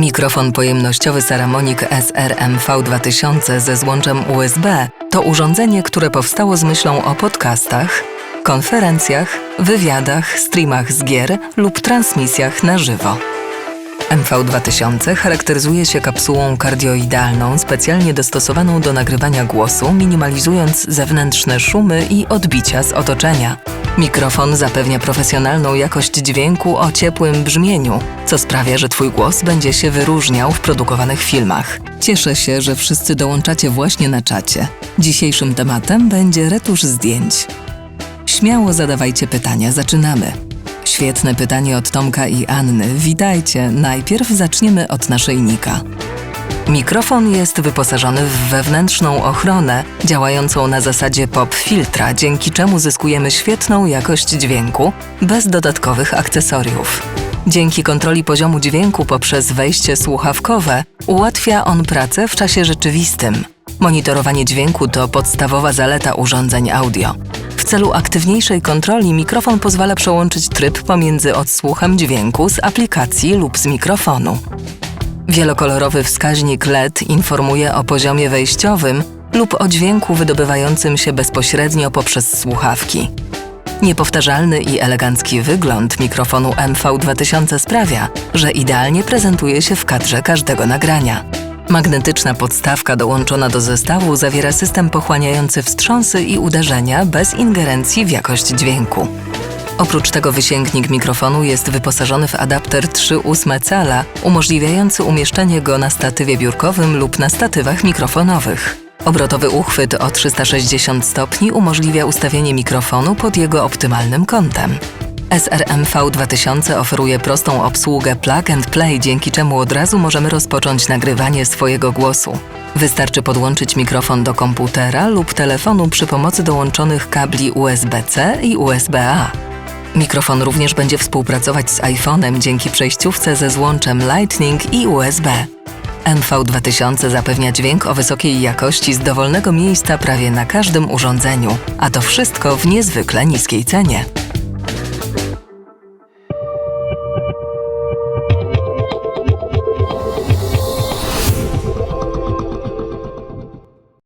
Mikrofon pojemnościowy Saramonic SRM V2000 ze złączem USB to urządzenie, które powstało z myślą o podcastach, konferencjach, wywiadach, streamach z gier lub transmisjach na żywo. MV2000 charakteryzuje się kapsułą kardioidalną specjalnie dostosowaną do nagrywania głosu, minimalizując zewnętrzne szumy i odbicia z otoczenia. Mikrofon zapewnia profesjonalną jakość dźwięku o ciepłym brzmieniu, co sprawia, że Twój głos będzie się wyróżniał w produkowanych filmach. Cieszę się, że wszyscy dołączacie właśnie na czacie. Dzisiejszym tematem będzie retusz zdjęć. Śmiało zadawajcie pytania, zaczynamy. Świetne pytanie od Tomka i Anny. Witajcie. Najpierw zaczniemy od naszyjnika. Mikrofon jest wyposażony w wewnętrzną ochronę działającą na zasadzie pop filtra, dzięki czemu zyskujemy świetną jakość dźwięku bez dodatkowych akcesoriów. Dzięki kontroli poziomu dźwięku poprzez wejście słuchawkowe ułatwia on pracę w czasie rzeczywistym. Monitorowanie dźwięku to podstawowa zaleta urządzeń audio. W celu aktywniejszej kontroli mikrofon pozwala przełączyć tryb pomiędzy odsłuchem dźwięku z aplikacji lub z mikrofonu. Wielokolorowy wskaźnik LED informuje o poziomie wejściowym lub o dźwięku wydobywającym się bezpośrednio poprzez słuchawki. Niepowtarzalny i elegancki wygląd mikrofonu MV2000 sprawia, że idealnie prezentuje się w kadrze każdego nagrania. Magnetyczna podstawka dołączona do zestawu zawiera system pochłaniający wstrząsy i uderzenia bez ingerencji w jakość dźwięku. Oprócz tego wysięgnik mikrofonu jest wyposażony w adapter 3,8 cala, umożliwiający umieszczenie go na statywie biurkowym lub na statywach mikrofonowych. Obrotowy uchwyt o 360 stopni umożliwia ustawienie mikrofonu pod jego optymalnym kątem. SRM V2000 oferuje prostą obsługę plug and play, dzięki czemu od razu możemy rozpocząć nagrywanie swojego głosu. Wystarczy podłączyć mikrofon do komputera lub telefonu przy pomocy dołączonych kabli USB-C i USB-A. Mikrofon również będzie współpracować z iPhone'em dzięki przejściówce ze złączem Lightning i USB. MV2000 zapewnia dźwięk o wysokiej jakości z dowolnego miejsca prawie na każdym urządzeniu, a to wszystko w niezwykle niskiej cenie.